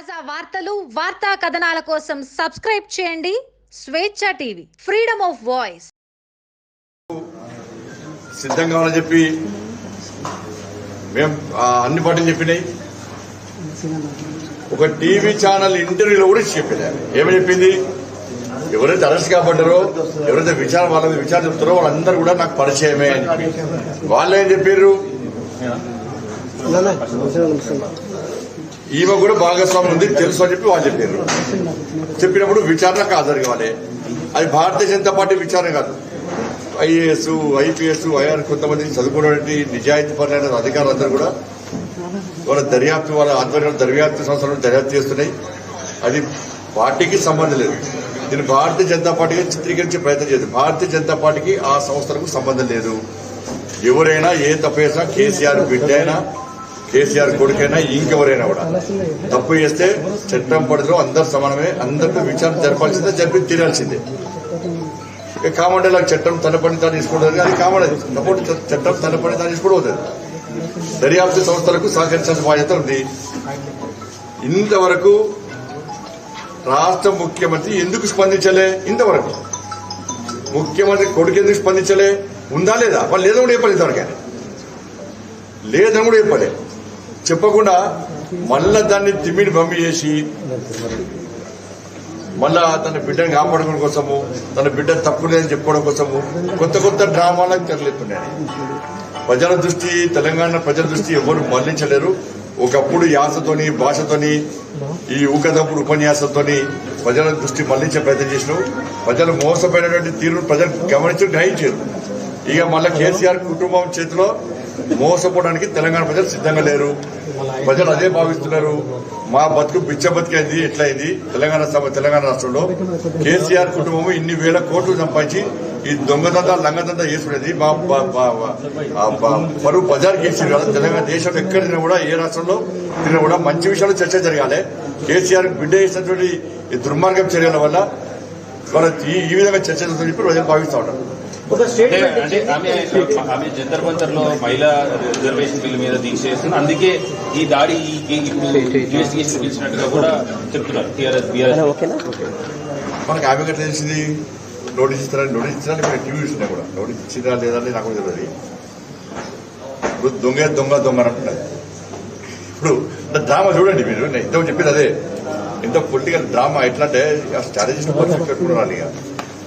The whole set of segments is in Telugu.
తాజా వార్తలు వార్తా కథనాల కోసం సబ్స్క్రైబ్ చేయండి. స్వేచ్ఛ టీవీ ఫ్రీడమ్ ఆఫ్ వాయిస్. సిద్ధంగా ఉందని చెప్పి మేము అన్ని పాటలు చెప్పినాయి. ఒక టీవీ ఛానల్ ఇంటర్వ్యూలో కూడా చెప్పింది ఆమె. ఏమని చెప్పింది? ఎవరైతే అరెస్ట్ కాబడ్డారో ఎవరైతే విచారణ వాళ్ళ విచారణ చెప్తారో వాళ్ళందరూ కూడా నాకు పరిచయమే అని చెప్పి. వాళ్ళు ఏం చెప్పారు ఈమె కూడా భాగస్వామ్యం ఉంది తెలుసు అని చెప్పి వాళ్ళు చెప్పారు. చెప్పినప్పుడు విచారణకు హాజరు కావాలి. అది భారతీయ జనతా పార్టీ విచారణ కాదు. ఐఏఎస్ ఐపీఎస్ ఐఆర్ కొంతమంది చదువుకున్నటువంటి నిజాయితీ పరులైన అధికారులందరూ కూడా వాళ్ళ దర్యాప్తు వాళ్ళ ఆధ్వర్యంలో దర్యాప్తు సంస్థలు దర్యాప్తు చేస్తున్నాయి. అది పార్టీకి సంబంధం లేదు. దీన్ని భారతీయ జనతా పార్టీగా చిత్రీకరించే ప్రయత్నం చేయదు. భారతీయ జనతా పార్టీకి ఆ సంస్థలకు సంబంధం లేదు. ఎవరైనా ఏ తప్పు కేసీఆర్ బిడ్డ అయినా కేసీఆర్ కొడుకైనా ఇంకెవరైనా కూడా. తప్పు చేస్తే చట్టం పరిధిలో అందరు సమానమే అందరికీ విచారణ జరపాల్సిందే జరిపి తీరాల్సిందే. ఇక కామంటే చట్టం తన పని తాను తీసుకుంటుంది అది కామండే సపోర్ట్ చట్టం తన పని తాను తీసుకుంటూ అవుతుంది దర్యాప్తు సంస్థలకు సహకరించాల్సిన బాధ్యత ఉంది. ఇంతవరకు రాష్ట్ర ముఖ్యమంత్రి ఎందుకు స్పందించలే? ఇంతవరకు. ముఖ్యమంత్రి కొడుకు ఎందుకు స్పందించలే? ఉందా లేదా? వాళ్ళు లేదని కూడా చెప్పలేదు ఎవరికైనా. లేదని కూడా చెప్పలేదు. చెప్పకుండా మళ్ళా దాన్ని తిమ్మిడి పంపి చేసి మళ్ళా తన బిడ్డను కాపాడుకోవడం కోసము తన బిడ్డ తప్పు లేదని చెప్పుకోవడం కోసము కొత్త కొత్త డ్రామాలకు తెరలేస్తున్నాయి ప్రజల దృష్టి తెలంగాణ ప్రజల దృష్టి ఎవరు మళ్ళించలేరు ఒకప్పుడు యాసతోని భాషతోని ఈ ఊకదప్పుడు ఉపన్యాసంతోని ప్రజల దృష్టి మళ్ళించే ప్రయత్నం చేసినావు ప్రజలు మోసపోయినటువంటి తీరును ప్రజలు గమనించి గ్రహించారు ఇక మళ్ళా కేసీఆర్ కుటుంబం చేతిలో మోసపోవడానికి తెలంగాణ ప్రజలు సిద్ధంగా లేరు. ప్రజలు అదే భావిస్తున్నారు. మా బతుకు బిచ్చ బతికైంది ఎట్లయింది? తెలంగాణ సభ తెలంగాణ రాష్ట్రంలో కేసీఆర్ కుటుంబం ఇన్ని వేల కోట్లు సంపాదించి ఈ దొంగదంతా లంగదంతా చేసుకునేది మా పరువు బజార్కి వేసింది కదా. తెలంగాణ దేశంలో ఎక్కడ తిన్నా కూడా ఏ రాష్ట్రంలో తిన్నా కూడా మంచి విషయాలు చర్చ జరగాలి. కేసీఆర్ బిడ్డ చేసినటువంటి ఈ దుర్మార్గం చర్యల వల్ల ఈ ఈ విధంగా చర్చ జరుగుతుందని చెప్పి ప్రజలు భావిస్తూ ఉంటారు ఒక స్టేట్మెంట్ అంటే ఆమె ఆమె జంతర్ మంతర్లో మహిళా రిజర్వేషన్ బిల్ మీద దీక్ష చేస్తుంది అందుకే ఈ దాడి ఇన్వెస్టిగేషన్ పిలిచినట్టుగా కూడా చెప్తున్నారు. TRS BRS. మనకి ఆమె తెలిసింది నోటీస్ ఇస్తారని నోటీస్ ఇస్తారని మీరు టీవీ చూసినా కూడా? నోటీస్ ఇచ్చిరా లేదా అని నాకు తెలియదు ఇప్పుడు దొంగ దొంగ దొంగ అని అంటున్నది ఇప్పుడు డ్రామా చూడండి మీరు. నేను ఇంతకు చెప్పింది అదే. ఇంత పొలిటికల్ డ్రామా ఎట్లా అంటే స్ట్రాటజిస్ట్ పెట్టుకున్నారు ఇక.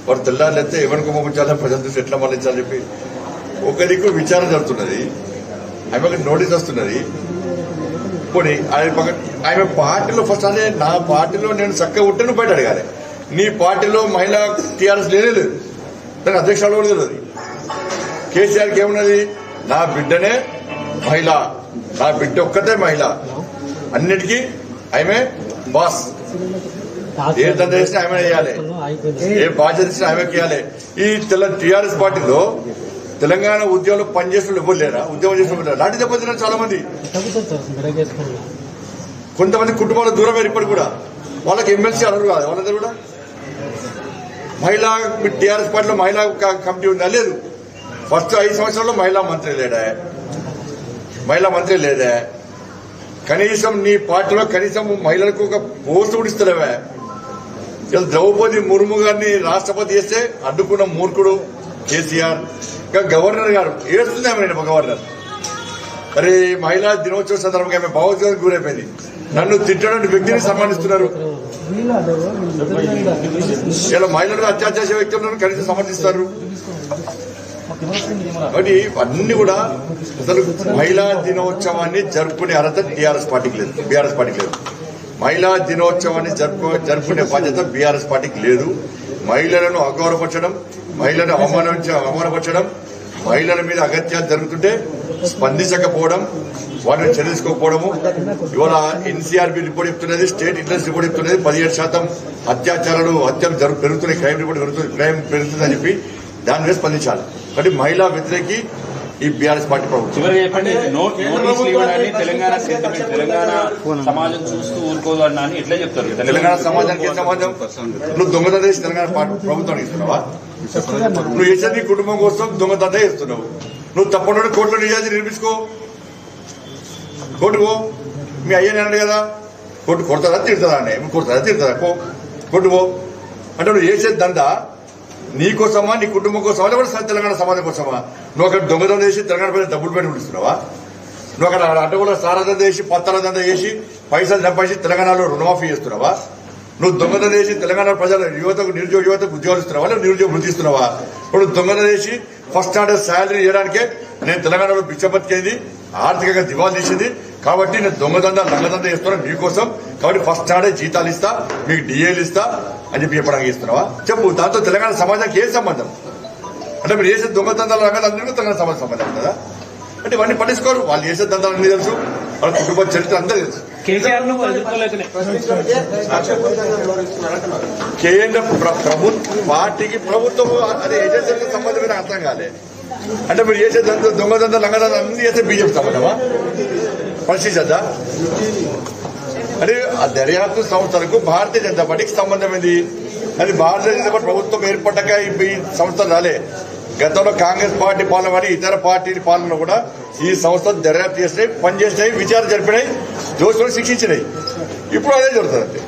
వాడు తెల్లారితే ఎవరికి పంపించాలి ప్రజల దృష్టి ఎట్లా మళ్ళించాలని చెప్పి ఒక దిక్కు విచారణ జరుగుతున్నది. ఆమెకు నోటీస్ వస్తున్నది. పోనీ ఆయన పక్క- ఆమె పార్టీలో ఫస్ట్ అదే నా పార్టీలో నేను చక్కగా ఉంటే నువ్వు బయట అడగాలి. నీ పార్టీలో మహిళా టీఆర్ఎస్ లేనే లేదు. దానికి అధ్యక్షులు కూడా తెలియదు. కేసీఆర్కి ఏమున్నది? నా బిడ్డనే మహిళ. నా బిడ్డ ఒక్కతే మహిళ. అన్నిటికీ ఆమె బాస్ ఏ దండ చేసినా ఆమె వేయాలి ఏ బాధ్యత ఇచ్చినా ఆమెకి ఇవ్వాలి. ఈ తెల్ల టీఆర్ఎస్ పార్టీలో తెలంగాణ ఉద్యోగంలో పనిచేసిన ఎవరు లేరా? ఉద్యోగం చేసిన? లాంటి దెబ్బతిన్నారు చాలా మంది కొంతమంది కుటుంబాలు దూరం ఇప్పటికి కూడా వాళ్ళకి ఎమ్మెల్సీ అడరు కాదు. వాళ్ళందరూ కూడా మహిళా టీఆర్ఎస్ పార్టీలో మహిళా కమిటీ ఉందా? లేదు. ఫస్ట్ ఐదు సంవత్సరాల్లో మహిళా మంత్రి లేడా? మహిళా మంత్రి లేదే కనీసం నీ పార్టీలో కనీసం మహిళలకు ఒక పోస్ట్ కూడా ఇస్తలేవే? ద్రౌపది ముర్ము గారిని రాష్ట్రపతి చేస్తే అడ్డుకున్న మూర్ఖుడు కేసీఆర్. ఇంకా గవర్నర్ గారు ఏడుస్తుంది ఆమె నేను గవర్నర్. మరి మహిళా దినోత్సవ సందర్భంగా ఆమె భావోద్వేగం గురైపోయింది. నన్ను తిట్టడానికి వ్యక్తిని సన్మానిస్తున్నారు. ఇలా మహిళలు అత్యాచార వ్యక్తులను కనీసం సమర్థిస్తారు కాబట్టి అన్ని కూడా అసలు మహిళా దినోత్సవాన్ని జరుపుకునే అర్హత టీఆర్ఎస్ పార్టీకి లేదు బీఆర్ఎస్ పార్టీకి లేదు. మహిళా దినోత్సవాన్ని జరుపు జరుపుకునే బాధ్యత బీఆర్ఎస్ పార్టీకి లేదు. మహిళలను అగౌరవపరచడం మహిళను అవమానించ అవమానపరచడం మహిళల మీద అగత్యాలు జరుగుతుంటే స్పందించకపోవడం వాటిని చర్యసుకోకపోవడము ఇవాళ ఎన్సీఆర్బి రిపోర్ట్ చెప్తున్నది స్టేట్ ఇంట్రెస్ట్ రిపోర్ట్ చెప్తున్నది పదిహేడు శాతం అత్యాచారాలు హత్యలు జరుగు పెరుగుతున్నాయి క్రైమ్ రిపోర్ట్ పెరుగుతుంది క్రైమ్ పెరుగుతుందని చెప్పి దాని మీద స్పందించాలి. కాబట్టి మహిళా వ్యతిరేకి ఈ బీఆర్ఎస్ పార్టీ ప్రభుత్వం. చెప్పండి తెలంగాణ తెలంగాణ సమాజం చూస్తూ ఊరుకోదు అన్నా అని ఎట్లా చెప్తారు? తెలంగాణ సమాజానికి ఏ సమాజం? నువ్వు దొంగదండ చేసి తెలంగాణ పార్టీ ప్రభుత్వానికి ఇస్తున్నావా? నువ్వు చేసేది నీ కుటుంబం కోసం దొంగదండ చేస్తున్నావు. నువ్వు తప్పకుండా కోర్టులో నిజాన్ని నిర్మించుకో. కోర్టుకో మీ అయ్యని అన్నాడు కదా. కొట్టు కొడతారా తిడతారా అని? కొడతారా తిడతారా? కో కొట్టు పో. అంటే నువ్వు చేసేది దందా? నీ కోసమా నీ కుటుంబం కోసమా లేకపోతే తెలంగాణ సమాజం కోసమా? నువ్వు అక్కడ దొంగతనం చేసి తెలంగాణ పైన డబ్బులు పెట్టి పిలుస్తున్నావా నువ్వు అక్కడ అడ్డగోళ్ళ సారదంద చేసి పత్రాల దంద చేసి పైసలు సంపాదించి తెలంగాణలో రుణమాఫీ చేస్తున్నావా? నువ్వు దొంగతనం చేసి తెలంగాణ ప్రజల యువతకు నిరుద్యోగ యువతకు ఉద్యోగాలు ఇస్తున్నావా? లేదా నిరుద్యోగ వృద్ధి ఇస్తున్నావా? ఇప్పుడు దొంగతనం చేసి ఫస్ట్ స్టాండర్డ్ శాలరీ ఇవ్వడానికే నేను తెలంగాణలో బిచ్చబతికేది ఆర్థికంగా దివాలు తీసింది. కాబట్టి నేను దొంగదండ లంగదండ చేస్తున్నాను మీకోసం కాబట్టి ఫస్ట్ స్టాండర్డ్ జీతాలు ఇస్తా మీకు డిఏలు ఇస్తా. అని చెప్పి చెప్పడానికి ఇస్తున్నావా చెప్పు దాంతో తెలంగాణ సమాజానికి ఏ సంబంధం? అంటే మీరు చేసే దొంగతందాల రంగాలు అందరికీ తెలంగాణ సమాజం సంబంధం కదా అంటే ఇవన్నీ పట్టించుకోరు. వాళ్ళు చేసే దందాలు అన్ని తెలుసు. వాళ్ళ కుటుంబ చరిత్ర అందరూ తెలుసు. కేంద్ర ప్ర- ప్రభుత్వ పార్టీకి ప్రభుత్వం అదే ఏజెన్సీలకు సంబంధమైన అర్థం కాలే. అంటే మీరు చేసే దొంగ దంద లంగదంద అన్ని చేస్తే బీజేపీ సంబంధమా? పరిశీలిద్దా అంటే ఆ దర్యాప్తు సంస్థలకు భారతీయ జనతా పార్టీకి సంబంధం ఏంది? అది భారతీయ జనతా పార్టీ ప్రభుత్వం ఏర్పడ్డాక ఈ ఈ సంస్థలు రాలే. గతంలో కాంగ్రెస్ పార్టీ పాలన కానీ ఇతర పార్టీల పాలన కూడా ఈ సంస్థలు దర్యాప్తు చేసినాయి పనిచేసినాయి విచారణ జరిపినాయి దోషులను శిక్షించినాయి. ఇప్పుడు అదే జరుగుతుంది